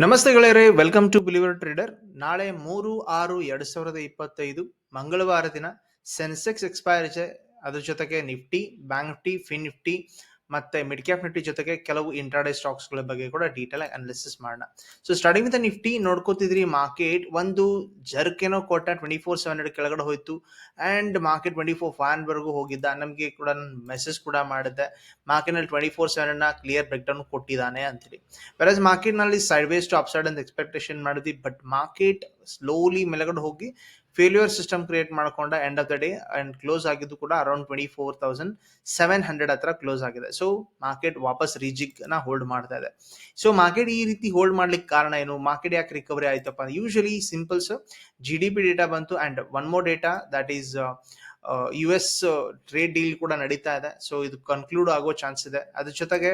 ನಮಸ್ತೆ ಗೆಳೆಯರೇ welcome to believer trader ನಾಳೆ ಮೂರು ಆರು ಎರಡ್ ಸಾವಿರದ ಇಪ್ಪತ್ತೈದು, ಮಂಗಳವಾರ ದಿನ ಸೆನ್ಸೆಕ್ಸ್ ಎಕ್ಸ್ಪೈರ್ ಅದ್ರ ಜೊತೆಗೆ Nifty bank Nifty fin Nifty ಮತ್ತೆ ಮಿಡ್ ಕ್ಯಾಪ್ ನಿಫ್ಟಿ ಜೊತೆಗೆ ಕೆಲವು ಇಂಟ್ರಾಡೇ ಸ್ಟಾಕ್ಸ್ಗಳ ಬಗ್ಗೆ ಕೂಡ ಡೀಟೇಲ್ ಆಗಿ ಅನಾಲಿಸಿಸ್ ಮಾಡೋಣ. ಸೊ ಸ್ಟಾರ್ಟಿಂಗ್ ವಿತ್ ನಿಫ್ಟಿ ನೋಡ್ಕೋತಿದ್ರಿ ಮಾರ್ಕೆಟ್ ಒಂದು ಜರ್ಕ್ ಏನೋ ಕೊಟ್ಟ ಟ್ವೆಂಟಿ ಫೋರ್ ಸೆವೆನ್ ಹಂಡ್ರೆಡ್ ಕೆಳಗಡೆ ಹೋಯ್ತು. And market twenty four five ವರೆಗೂ ಹೋಗಿದ್ದ. ನಮಗೆ ಕೂಡ ಮೆಸೇಜ್ ಕೂಡ ಮಾಡಿದ್ದೆ. ಮಾರ್ಕೆಟ್ನಲ್ಲಿ ಟ್ವೆಂಟಿ ಫೋರ್ ಸೆವೆನ್ನ ಕ್ಲಿಯರ್ ಬ್ರೇಕ್ ಡೌನ್ ಕೊಟ್ಟಿದ್ದಾನೆ ಅಂತೇಳಿ ವೆರಸ್ ಮಾರ್ಕೆಟ್ನಲ್ಲಿ ಸೈಡ್ ವೇಸ್ ಟು ಅಪ್ಸೈಡ್ ಅಂತ ಎಕ್ಸ್ಪೆಕ್ಟೇಷನ್ ಮಾಡಿದ್ವಿ. ಬಟ್ ಮಾರ್ಕೆಟ್ ಸ್ಲೋಲಿ ಮೇಲೆಗಡೆ ಹೋಗಿ ಫೇಲ್ಯೂರ್ ಸಿಸ್ಟಮ್ ಕ್ರಿಯೇಟ್ ಮಾಡ್ಕೊಂಡ end of the day and close ಆಗಿದ್ದು ಕೂಡ around twenty four thousand seven hundred ಹತ್ರ ಕ್ಲೋಸ್ ಆಗಿದೆ. ಸೊ ಮಾರ್ಕೆಟ್ ವಾಪಸ್ ರೀಜಿಕ್ನ ಹೋಲ್ಡ್ ಮಾಡ್ತಾ ಇದೆ. ಸೊ ಮಾರ್ಕೆಟ್ ಈ ರೀತಿ ಹೋಲ್ಡ್ ಮಾಡ್ಲಿಕ್ಕೆ ಕಾರಣ ಏನು? ಮಾರ್ಕೆಟ್ ಯಾಕೆ ರಿಕವರಿ ಆಯ್ತಪ್ಪ usually simples G D P data ಬಂತು and one more data that is U S trade deal ಕೂಡ ನಡೀತಾ ಇದೆ. ಸೊ ಇದು ಕನ್ಕ್ಲೂಡ್ ಆಗೋ ಚಾನ್ಸ್ ಇದೆ. ಅದ್ರ ಜೊತೆಗೆ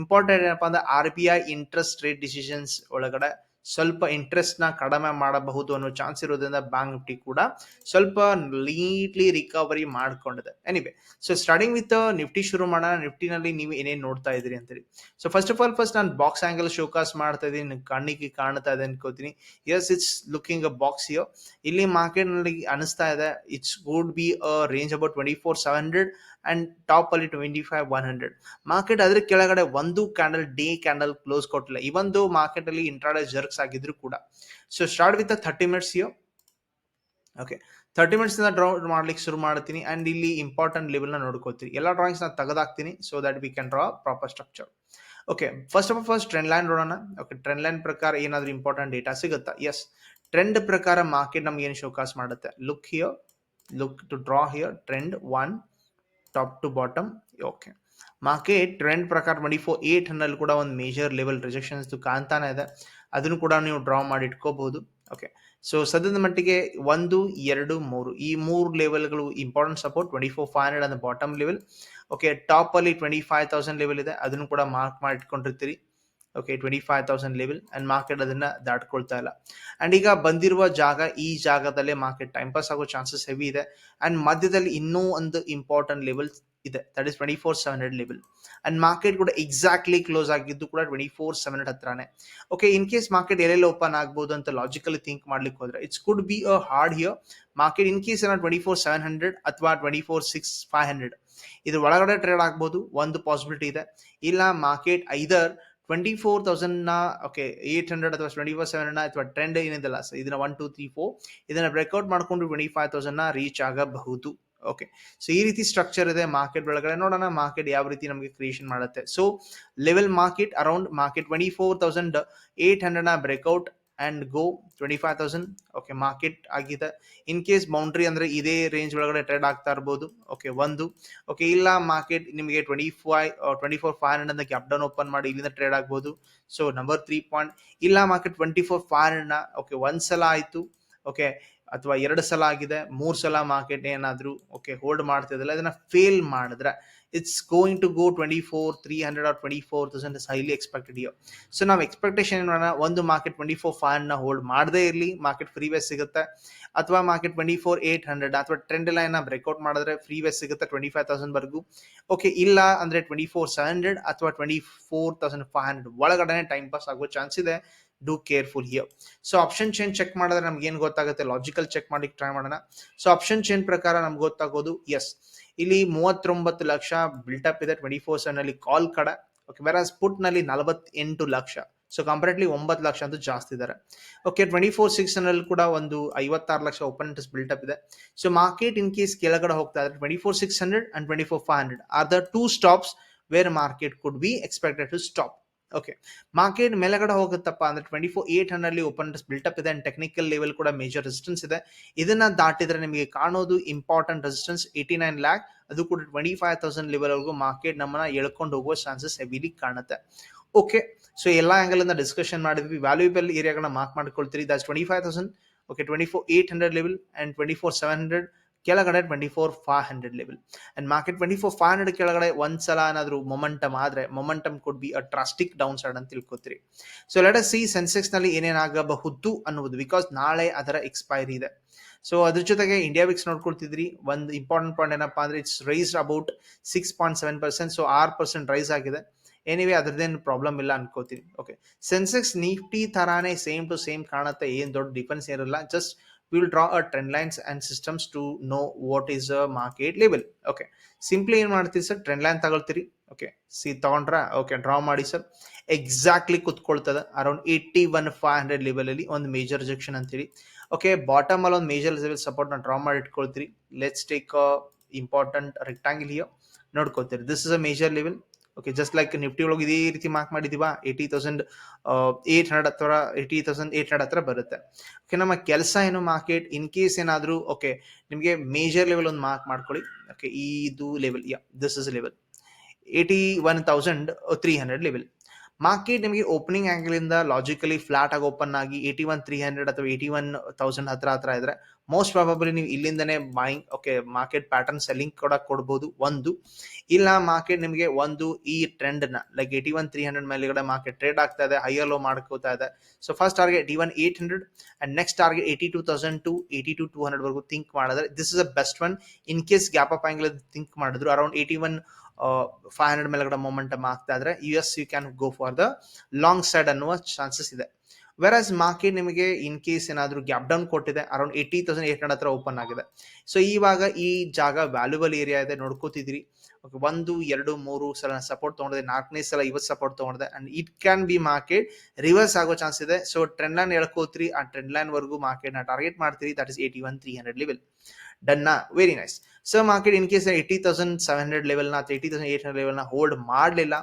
ಇಂಪಾರ್ಟೆಂಟ್ ಏನಪ್ಪಾ ಅಂದ್ರೆ R B I interest rate decisions ಒಳಗಡೆ ಸ್ವಲ್ಪ ಇಂಟ್ರೆಸ್ಟ್ನ ಕಡಿಮೆ ಮಾಡಬಹುದು ಅನ್ನೋ ಚಾನ್ಸ್ ಇರೋದ್ರಿಂದ ಬ್ಯಾಂಕ್ ನಿಫ್ಟಿ ಕೂಡ ಸ್ವಲ್ಪ ನೀಟ್ಲಿ ರಿಕವರಿ ಮಾಡ್ಕೊಂಡಿದೆ. Anyway so starting with Nifty ಶುರು ಮಾಡೋಣ. ನಿಫ್ಟಿನಲ್ಲಿ ನೀವು ಏನೇನು ನೋಡ್ತಾ ಇದ್ರಿ ಅಂತೇಳಿ. So first of all first ನಾನು ಬಾಕ್ಸ್ ಆಂಗಲ್ ಶೋಕಾಸ್ ಮಾಡ್ತಾ ಇದ್ದೀನಿ. ಕಣ್ಣಿಗೆ ಕಾಣ್ತಾ ಇದೆ ಅನ್ಕೋತೀನಿ. Yes it's looking a box ಇಯೋ ಇಲ್ಲಿ ಮಾರ್ಕೆಟ್ನಲ್ಲಿ ಅನಿಸ್ತಾ ಇದೆ. It's good be a range about twenty four seven hundred and top ಅಲ್ಲಿ twenty five one hundred market ಅದ್ರ ಕೆಳಗಡೆ ಒಂದು ಕ್ಯಾಂಡಲ್ ಡೇ ಕ್ಯಾಂಡಲ್ ಕ್ಲೋಸ್ ಕೊಟ್ಟಿಲ್ಲ. ಇವೊಂದು ಮಾರ್ಕೆಟ್ ಅಲ್ಲಿ ಇಂಟ್ರಾಡೇ ಜರ್ಕ್ಸ್ ಆಗಿದ್ರು ಕೂಡ. So start with thirty minutes yo okay thirty minutes ಇಂದ ಡ್ರಾ ಮಾಡ್ಲಿಕ್ಕೆ ಶುರು ಮಾಡ್ತೀನಿ. ಅಂಡ್ ಇಲ್ಲಿ ಇಂಪಾರ್ಟೆಂಟ್ ಲೆವೆಲ್ನ ನೋಡ್ಕೋತೀನಿ ಎಲ್ಲ ಡ್ರಾಯಿಂಗ್ಸ್ನ ತೆಗೆದಾಕ್ತೀನಿ so that we can draw proper structure okay first of first trend line ನೋಡೋಣ. ಓಕೆ ಟ್ರೆಂಡ್ ಲೈನ್ ಪ್ರಕಾರ ಏನಾದರೂ ಇಂಪಾರ್ಟೆಂಟ್ ಡೇಟಾ ಸಿಗುತ್ತಾ? ಎಸ್ ಟ್ರೆಂಡ್ ಪ್ರಕಾರ ಮಾರ್ಕೆಟ್ ನಮ್ಗೆ ಏನು ಶೋಕಾಸ್ ಮಾಡುತ್ತೆ? Look here look to draw here trend one top to bottom okay market trend ಪ್ರಕಾರ twenty four eight hundred ಕೂಡ ಒಂದು ಮೇಜರ್ ಲೆವೆಲ್ ರಿಜೆಕ್ಷನ್ಸ್ ಕಾಣ್ತಾನೆ ಇದೆ. ಅದನ್ನು ಕೂಡ ನೀವು ಡ್ರಾ ಮಾಡಿ ಇಟ್ಕೋಬಹುದು ಓಕೆ ಸೊ ಸದ್ಯದ ಮಟ್ಟಿಗೆ ಒಂದು, ಎರಡು, ಮೂರು, ಈ ಮೂರು ಲೆವೆಲ್ಗಳು important support twenty four five hundred ಅಂದ್ರೆ ಬಾಟಮ್ ಲೆವೆಲ್ ಓಕೆ ಟಾಪಲ್ಲಿ ಟ್ವೆಂಟಿ ಫೈವ್ ತೌಸಂಡ್ ಲೆವೆಲ್ ಇದೆ, ಅದನ್ನು ಕೂಡ ಮಾರ್ಕ್ ಮಾಡಿ ಇಟ್ಕೊಂಡಿರ್ತೀರಿ. Okay twenty five thousand level and market ಅದನ್ನ ದಾಟ್ಕೊಳ್ತಾ ಇಲ್ಲ. ಅಂಡ್ ಈಗ ಬಂದಿರುವ ಜಾಗ ಈ ಜಾಗದಲ್ಲೇ ಮಾರ್ಕೆಟ್ ಟೈಮ್ ಪಾಸ್ ಆಗೋ ಚಾನ್ಸಸ್ ಹೆವಿ ಇದೆ. ಅಂಡ್ ಮಧ್ಯದಲ್ಲಿ ಇನ್ನೂ ಒಂದು ಇಂಪಾರ್ಟೆಂಟ್ ಲೆವೆಲ್ ಇದೆ. That is twenty four seven hundred level and market ಕೂಡ ಎಕ್ಸಾಕ್ಟ್ಲಿ ಕ್ಲೋಸ್ ಆಗಿದ್ದು ಕೂಡ ಟ್ವೆಂಟಿ ಫೋರ್ ಸೆವೆನ್ ಹಂಡ್ರೆಡ್ ಹತ್ರನೇ. ಓಕೆ ಇನ್ ಕೇಸ್ ಮಾರ್ಕೆಟ್ ಎಲ್ಲೆಲ್ಲಿ ಓಪನ್ ಆಗ್ಬೋದು ಅಂತ ಲಾಜಿಕಲಿ ಥಿಂಕ್ ಮಾಡ್ಲಿಕ್ಕೆ ಹೋದ್ರೆ it's could be a hard here market in case ಏನೋ ಟ್ವೆಂಟಿ ಫೋರ್ ಸೆವೆನ್ ಹಂಡ್ರೆಡ್ ಅಥವಾ twenty four six five hundred ಇದ್ರ ಒಳಗಡೆ ಟ್ರೇಡ್ ಆಗ್ಬೋದು, ಒಂದು ಪಾಸಿಬಿಲಿಟಿ ಇದೆ. ಇಲ್ಲ ಮಾರ್ಕೆಟ್ ಐದರ್ ಟ್ವೆಂಟಿ ಫೋರ್ ತೌಸಂಡ್ನ ಓಕೆ ಏಟ್ ಹಂಡ್ರೆಡ್ ಅಥವಾ ಟ್ವೆಂಟಿ ಫೋರ್ ಸೆವೆನ್ ಅಥವಾ ಟ್ರೆಂಡ್ ಏನಿದೆಲ್ಲ ಇದನ್ನ ಒನ್ ಟು ತ್ರೀ ಫೋರ್ ಇದನ್ನ ಬ್ರೇಕ್ಔಟ್ ಮಾಡ್ಕೊಂಡು ಟ್ವೆಂಟಿ ಫೈವ್ ತೌಸಂಡ್ನ ರೀಚ್ ಆಗಬಹುದು. ಓಕೆ ಸೊ ಈ ರೀತಿ ಸ್ಟ್ರಕ್ಚರ್ ಇದೆ ಮಾರ್ಕೆಟ್ ಒಳಗಡೆ. ನೋಡೋಣ ಮಾರ್ಕೆಟ್ ಯಾವ ರೀತಿ ನಮಗೆ ಕ್ರಿಯೇಷನ್ ಮಾಡುತ್ತೆ. So level market around market twenty four thousand eight ಹಂಡ್ರೆಡ್ನ breakout and go twenty five thousand okay market ಆಗಿದೆ. ಇನ್ ಕೇಸ್ ಬೌಂಡ್ರಿ ಅಂದರೆ ಇದೇ ರೇಂಜ್ ಒಳಗಡೆ ಟ್ರೇಡ್ ಆಗ್ತಾ ಇರ್ಬೋದು. ಓಕೆ ಒಂದು. ಓಕೆ ಇಲ್ಲ ಮಾರ್ಕೆಟ್ ನಿಮಗೆ twenty five twenty four five hundred ಅಂತ ಕ್ಯಾಪ್ ಡೌನ್ ಓಪನ್ ಮಾಡಿ ಇಲ್ಲಿಂದ ಟ್ರೇಡ್ ಆಗ್ಬೋದು. ಸೊ ನಂಬರ್ ತ್ರೀ ಪಾಯಿಂಟ್ ಇಲ್ಲ ಮಾರ್ಕೆಟ್ ಟ್ವೆಂಟಿ ಫೋರ್ ಫೈವ್ ಹಂಡ್ರೆಡ್ನ ಓಕೆ ಒಂದು ಸಲ ಆಯಿತು. ಓಕೆ ಅಥವಾ ಎರಡು ಸಲ ಆಗಿದೆ, ಮೂರು ಸಲ ಮಾರ್ಕೆಟ್ ಏನಾದರೂ ಓಕೆ ಹೋಲ್ಡ್ ಮಾಡ್ತಿದ್ದಲ್ಲ ಇದನ್ನು ಫೇಲ್ ಮಾಡಿದ್ರೆ it's going to go twenty four three hundred or twenty four thousand is highly expected here so ನಾವು ಎಕ್ಸ್ಪೆಕ್ಟೇಷನ್ ಏನು ಮಾಡೋಣ, ಒಂದು ಮಾರ್ಕೆಟ್ ಟ್ವೆಂಟಿ ಫೋರ್ ಫೈವ್ನ ಹೋಲ್ಡ್ ಮಾಡದೇ ಇರಲಿ ಮಾರ್ಕೆಟ್ ಫ್ರೀ ವೇಸ್ ಸಿಗುತ್ತೆ, ಅಥವಾ market twenty four eight hundred ಅಥವಾ ಟ್ರೆಂಡ್ ಲೈನ್ ಬ್ರೇಕ್ಔಟ್ ಮಾಡಿದ್ರೆ ಫ್ರೀ ವೇಸ್ ಸಿಗುತ್ತೆ ಟ್ವೆಂಟಿ ಫೈವ್ ತೌಸಂಡ್ವರೆಗೂ ಓಕೆ ಇಲ್ಲ ಅಂದರೆ ಟ್ವೆಂಟಿ ಫೋರ್ ಸೆವೆನ್ ಹಂಡ್ರೆಡ್ ಅಥವಾ twenty four thousand five hundred ಒಳಗಡೆ ಟೈಮ್ ಪಾಸ್ ಆಗೋ ಚಾನ್ಸ್ ಇದೆ. Do careful here so option chain check ಮಾಡಿದ್ರೆ ನಮ್ಗೆ ಏನು ಗೊತ್ತಾಗುತ್ತೆ? ಲಾಜಿಕಲ್ ಚೆಕ್ ಮಾಡಿ ಟ್ರೈ ಮಾಡೋಣ. ಸೊ ಆಪ್ಷನ್ ಚೇನ್ ಪ್ರಕಾರ ನಮ್ಗೆ ಗೊತ್ತಾಗೋದು ಎಸ್ ಇಲ್ಲಿ ಮೂವತ್ತೊಂಬತ್ತು ಲಕ್ಷ ಬಿಲ್ಟಪ್ ಇದೆ ಟ್ವೆಂಟಿ ಫೋರ್ ಸೆವೆನ್ ಅಲ್ಲಿ ಕಾಲ್ ಕಡೆ. ಓಕೆ ಬೇರೆ ಸ್ಪುಟ್ನಲ್ಲಿ ನಲವತ್ತೆಂಟು ಲಕ್ಷ. ಸೊ ಕಂಪೇರ್ಟ್ಲಿ ಒಂಬತ್ತು ಲಕ್ಷ ಅಂತೂ ಜಾಸ್ತಿ ಇದ್ದಾರೆ. ಓಕೆ ಟ್ವೆಂಟಿ ಫೋರ್ ಸಿಕ್ಸ್ನಲ್ಲಿ ಕೂಡ ಒಂದು ಐವತ್ತಾರು ಲಕ್ಷ ಓಪನ್ ಇಂಟ್ರೆಸ್ಟ್ ಬಿಲ್ಟಪ್ ಇದೆ. ಸೊ ಮಾರ್ಕೆಟ್ ಇನ್ ಕೇಸ್ ಕೆಳಗಡೆ ಹೋಗ್ತಾ ಇದ್ರೆ twenty four six hundred and twenty four five hundred are the two stops where market could be expected to stop okay market ಮೇಲೆಗಡೆ ಹೋಗುತ್ತಪ್ಪ ಅಂದ್ರೆ ಟ್ವೆಂಟಿ ಫೋರ್ ಏಟ್ ಹಂಡ್ರೆಡ್ ಅಲ್ಲಿ open built-up ಇದೆ and technical level ಕೂಡ major resistance ಇದೆ. ಇದನ್ನ ದಾಟಿದ್ರೆ ನಿಮಗೆ ಕಾಣೋದು important resistance eighty nine lakh ಅದು ಕೂಡ ಟ್ವೆಂಟಿ ಫೈವ್ ತೌಸಂಡ್ ಲೆವೆಲ್ ವರೆಗೂ ಮಾರ್ಕೆಟ್ ನಮ್ಮನ್ನ ಎಳ್ಕೊಂಡು ಹೋಗುವ ಚಾನ್ಸಸ್ ಹೆವಿಲಿ ಕಾಣುತ್ತೆ. ಓಕೆ ಸೊ ಎಲ್ಲ ಆಂಗಲ್ ಇಂದ ಡಿಸ್ಕಷನ್ ಮಾಡಿದ್ವಿ. ವ್ಯಾಲ್ಯೂಬಲ್ ಏರಿಯಾಗಳನ್ನ mark ಮಾಡ್ಕೊಳ್ತೀರಿ. That's twenty five thousand okay twenty four eight hundred level and twenty four seven hundred ಕೆಳಗಡೆ twenty four five hundred level and market twenty four five hundred ಕೆಳಗಡೆ ಒಂದ್ ಸಲ ಏನಾದ್ರೂ momentum ಆದರೆ momentum could be a drastic downside ಅಂತ ತಿಳ್ಕೊತೀರಿ. So let see ಸೆನ್ಸೆಕ್ಸ್ನಲ್ಲಿ ಏನೇನಾಗಬಹುದು ಅನ್ನುವುದು ಬಿಕಾಸ್ ನಾಳೆ ಅದರ ಎಕ್ಸ್ಪೈರಿ ಇದೆ. ಸೊ ಅದ್ರ ಜೊತೆಗೆ ಇಂಡಿಯಾ ವಿಕ್ಸ್ ನೋಡ್ಕೊಳ್ತಿದ್ರಿ. ಒಂದು ಇಂಪಾರ್ಟೆಂಟ್ ಪಾಯಿಂಟ್ ಏನಪ್ಪಾ ಅಂದ್ರೆ it's rise about six point seven percent so R percent rise ಆಗಿದೆ. ಏನಿವೆ ಅದ್ರದ್ದೇನು ಪ್ರಾಬ್ಲಮ್ ಇಲ್ಲ ಅನ್ಕೋತೀನಿ ಓಕೆ ಸೆನ್ಸೆಕ್ಸ್ ನಿಫ್ಟಿ ಥರಾನೇ ಸೇಮ್ ಟು ಸೇಮ್ ಕಾಣುತ್ತೆ, ಏನು ದೊಡ್ಡ ಡಿಫ್ರೆನ್ಸ್ ಇರಲ್ಲ just will draw a trend lines and systems to know what is a market level okay. Simply ಏನು ಮಾಡ್ತೀರಿ ಸರ್ ಟ್ರೆಂಡ್ ಲೈನ್ ತಗೊಳ್ತೀರಿ. ಓಕೆ ಸಿ ತಗೊಂಡ್ರ ಓಕೆ ಡ್ರಾ ಮಾಡಿ sir exactly ಕುತ್ಕೊಳ್ತದೆ. Around eighty one five hundred ಲೆವೆಲಲ್ಲಿ ಒಂದು major rejection ಅಂತೇಳಿ okay bottom ಅಲ್ಲಿ ಒಂದು ಮೇಜರ್ ಲೆವೆಲ್ ಸಪೋರ್ಟ್ನ ಡ್ರಾ ಮಾಡಿ ಇಟ್ಕೊಳ್ತೀರಿ. Let's take important rectangle here ನೋಡ್ಕೋತೀರಿ this is a major level okay just like Nifty ಒಳಗೆ ಇದೇ ರೀತಿ ಮಾರ್ಕ್ ಮಾಡಿದೀವಾ ಏಯ್ಟಿ ತೌಸಂಡ್ ಏಟ್ ಹಂಡ್ರೆಡ್ ಹತ್ರ ಏಯ್ಟಿ ತೌಸಂಡ್ ಏಟ್ ಹಂಡ್ರೆಡ್ ಹತ್ರ ಬರುತ್ತೆ. ಓಕೆ ನಮ್ಮ ಕೆಲಸ ಏನು ಮಾರ್ಕೆಟ್ ಇನ್ ಕೇಸ್ ಏನಾದರೂ ಓಕೆ ನಿಮಗೆ ಮೇಜರ್ ಲೆವೆಲ್ ಒಂದು ಮಾರ್ಕ್ ಮಾಡ್ಕೊಳ್ಳಿ. ಓಕೆ ಇದು level yeah this is level eighty one thousand three hundred level market ನಿಮಗೆ ಓಪನಿಂಗ್ ಆಂಗಲ್ ಇಂದ ಲಾಜಿಕಲಿ ಫ್ಲಾಟ್ ಆಗಿ ಓಪನ್ ಆಗಿ ಏಯ್ಟಿ ಒನ್ ತ್ರೀ ಹಂಡ್ರೆಡ್ ಅಥವಾ ಏಯ್ಟಿ ಒನ್ ತೌಸಂಡ್ ಹತ್ರ ಹತ್ರ ಇದ್ರೆ ಮೋಸ್ಟ್ ಪ್ರಾಬಬಲಿ ನೀವು ಇಲ್ಲಿಂದನೇ buying okay market pattern selling ಕೂಡ ಕೊಡ್ಬೋದು, ಒಂದು. ಇಲ್ಲ ಮಾರ್ಕೆಟ್ ನಿಮಗೆ ಒಂದು ಈ ಟ್ರೆಂಡ್ನ like eighty one three hundred ಮೇಲೆಗಡೆ ಮಾರ್ಕೆಟ್ ಟ್ರೇಡ್ ಆಗ್ತಾ ಇದೆ ಹೈಯರ್ ಲೋ ಮಾಡ್ಕೋತಾ ಇದೆ. So first target D one eight hundred and next target eighty two thousand to eighty two two hundred ವರೆಗೂ ಥಿಂಕ್ ಮಾಡಿದ್ರೆ this is a best one in case gap up angle think ಮಾಡಿದ್ರು around eighty one five hundred ಮೇಲೆಗಡೆ momentum ಆಗ್ತಾ ಇದ್ರೆ yes you can go for the long side ಅನ್ನುವ ಚಾನ್ಸಸ್ ಇದೆ. Whereas market ನಿಮಗೆ ಇನ್ ಕೇಸ್ ಏನಾದರೂ ಗ್ಯಾಪ್ ಡೌನ್ ಕೊಟ್ಟಿದೆ around eighty thousand eight hundred ಹತ್ರ ಓಪನ್ ಆಗಿದೆ. ಸೊ ಇವಾಗ ಈ ಜಾಗ ವ್ಯಾಲ್ಯೂಬಲ್ ಏರಿಯಾ ಇದೆ ನೋಡ್ಕೋತಿದ್ರಿ ಓಕೆ ಒಂದು, ಎರಡು, ಮೂರು ಸಲ ಸಪೋರ್ಟ್ ತೊಗೊಂಡಿದೆ, ನಾಲ್ಕನೇ ಸಲ ಇವತ್ತು support ತೊಗೊಂಡಿದೆ and it can be market reverse ಆಗೋ ಚಾನ್ಸ್ ಇದೆ. ಸೊ ಟ್ರೆಂಡ್ ಲೈನ್ ಹೇಳ್ಕೋತ್ರಿ, ಆ ಟ್ರೆಂಡ್ ಲೈನ್ ವರ್ಗೂ ಮಾರ್ಕೆಟ್ನ ಟಾರ್ಗೆಟ್ ಮಾಡ್ತೀರಿ that is eighty one three hundred level ಡನ್ನ very nice so market in case eighty thousand seven hundred ಲೆವೆಲ್ನ ಅಥವಾ eighty thousand eight hundred ಲೆವೆಲ್ನ hold ಮಾಡಲಿಲ್ಲ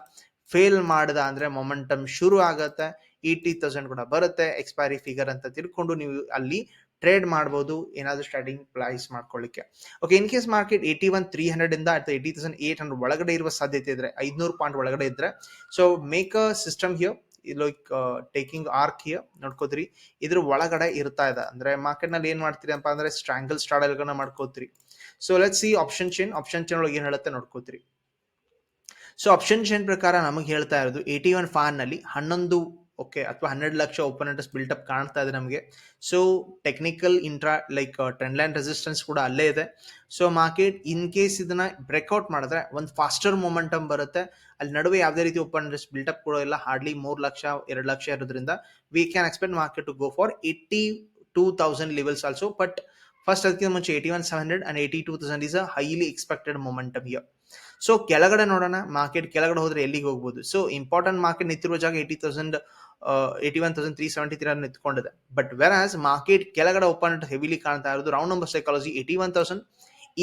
ಫೇಲ್ ಮಾಡಿದ ಅಂದರೆ ಮೊಮೆಂಟಮ್ ಶುರು ಆಗತ್ತೆ ಏಯ್ಟಿ ತೌಸಂಡ್ ಕೂಡ ಬರುತ್ತೆ ಎಕ್ಸ್ಪೈರಿ ಫಿಗರ್ ಅಂತ ತಿಳ್ಕೊಂಡು ನೀವು ಅಲ್ಲಿ ಟ್ರೇಡ್ ಮಾಡ್ಬೋದು, ಏನಾದರೂ ಸ್ಟಾರ್ಟಿಂಗ್ ಪ್ರೈಸ್ ಮಾಡ್ಕೊಳ್ಳಿಕ್ಕೆ. Okay in case market eighty one three hundred ಇಂದ ಅಥವಾ ಏಯ್ಟಿ ತೌಸಂಡ್ ಏಟ್ ಹಂಡ್ರೆಡ್ ಒಳಗಡೆ ಇರುವ ಸಾಧ್ಯತೆ ಇದ್ರೆ, ಐದ್ನೂರು ಪಾಯಿಂಟ್ ಒಳಗಡೆ ಇದ್ರೆ so make a system here like taking arc here ನೋಡ್ಕೋತೀರಿ. ಇದ್ರ ಒಳಗಡೆ ಇರ್ತಾ ಇದೆ. ಅಂದ್ರೆ ಮಾರ್ಕೆಟ್ನಲ್ಲಿ ಏನ್ ಮಾಡ್ತೀರಿ ಅಂತ ಅಂದ್ರೆ ಸ್ಟ್ರಾಂಗಲ್ ಸ್ಟ್ರಾಡಲ್ಗಳನ್ನ ಮಾಡ್ಕೋತೀರಿ. So let see option chain option chain ಒಳಗೆ ಏನ್ ಹೇಳುತ್ತೆ ನೋಡ್ಕೋತೀರಿ. ಸೊ ಆಪ್ಷನ್ ಚೇನ್ ಪ್ರಕಾರ ನಮಗೆ ಹೇಳ್ತಾ ಇರೋದು ಏಯ್ಟಿ ಒನ್ ಫಾನ್ನಲ್ಲಿ ಹನ್ನೊಂದು ಓಕೆ ಅಥವಾ ಹನ್ನೆರಡು ಲಕ್ಷ ಒಪೋನೆಂಟ್ಸ್ ಬಿಲ್ಟ್ ಅಪ್ ಕಾಣ್ತಾ ಇದೆ ನಮಗೆ. So technical intra like trend line resistance ಕೂಡ ಅಲ್ಲೇ ಇದೆ. ಸೊ ಮಾರ್ಕೆಟ್ ಇನ್ ಕೇಸ್ ಇದನ್ನ ಬ್ರೇಕ್ಔಟ್ ಮಾಡಿದ್ರೆ ಒಂದು ಫಾಸ್ಟರ್ ಮೊಮೆಂಟಮ್ ಬರುತ್ತೆ. ಅಲ್ಲಿ ನಡುವೆ ಯಾವುದೇ ರೀತಿ ಓಪನ್ ಬಿಲ್ಟ್ ಅಪ್ ಕೂಡ ಇಲ್ಲ. ಹಾರ್ಡ್ಲಿ ಮೂರು ಲಕ್ಷ, ಎರಡು ಲಕ್ಷ ಇರೋದ್ರಿಂದ we can expect market to go for eighty two thousand levels also but first ಅದಕ್ಕಿಂತ ಮುಂಚೆ eighty one seven hundred and eighty two thousand is a highly expected momentum here so ಕೆಳಗಡೆ ನೋಡೋಣ. Market ಕೆಳಗಡೆ ಹೋದ್ರೆ ಎಲ್ಲಿಗೆ ಹೋಗ್ಬೋದು? ಸೊ ಇಂಪಾರ್ಟೆಂಟ್ ಮಾರ್ಕೆಟ್ ನಿಂತಿರುವ ಜಾಗ eighty thousand eighty one thousand three seventy three ನಿಂತ್ಕೊಂಡಿದೆ but whereas market ಕೆಳಗಡೆ ಓಪನ್ ಹೆವಿಲಿ ಕಾಣ್ತಾ ಇರೋದು round number psychology eighty one thousand